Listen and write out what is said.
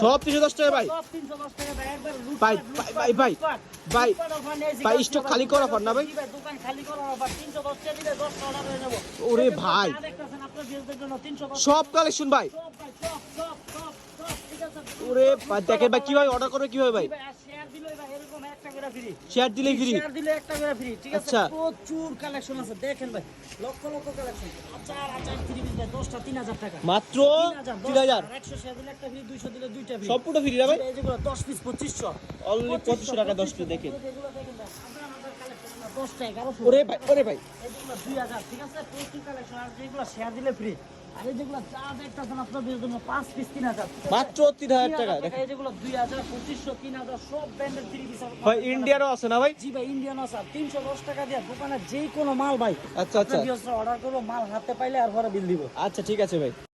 সব তিনশো দশ টাকা ভাই ভাই ভাই, ভাই, ভাই, ভাই, লুটপাট offer নিয়েছি, ভাই, গাছ stock ভাই, খালি করা লুটপাট না ভাই? জি দোকান খালি করার offer, 310 টাকা দিলে 10 টা order যাব। ওরে ভাই। চা দেখতেছেন আপনার বিয়ের জন্য 310 সব কালেকশন ভাই ওরে দেখেন ভাই কীভাবে অর্ডার করবে কীভাবে ভাই। শেয়ার দিলেই ফ্রি শেয়ার দিলে একটা করে ফ্রি ঠিক আছে? আচ্ছা। প্রচুর কালেকশন আছে দেখেন ভাই লক্ষ লক্ষ কালেকশন হাজার হাজার থ্রি পিস ভাই দশটা তিন হাজার টাকা। মাত্র তিন হাজার একশো শেয়ার দিলে একটা ফ্রি দুইশো দিলে দুইটা ফ্রি সম্পূর্ণ ফ্রি না ভাই? এই যেগুলো দশ পিস পঁচিশশো। Only 2500 টাকা 10 piece দেখেন। এগুলো দেখেন ভাই, হাজার হাজার collection না, দশটা এগারোশো। ওরে ভাই ওরে ভাই। এগুলো দুই হাজার ঠিক আছে? প্রচুর কালেকশন আর যেগুলো শেয়ার দিলে ফ্রি আর যেগুলো চা দেখতেছেন আপনার জন্য পাঁচ পিস তিন হাজার। ঠিক মাত্র তিন হাজার টাকা এই যেগুলো দুই হাজার পঁচিশশো তিন হাজার সব ব্র্যান্ডের থ্রি পিস ভাই ইন্ডিয়ারও আছে না ভাই? জি ভাই তিনশো দশ টাকা দিয়ে দোকানে যে কোনো মাল ভাই আচ্ছা আচ্ছা। অর্ডার করব মাল হাতে পাইলে আর ঘরে বিল দিব। আচ্ছা ঠিক আছে ভাই।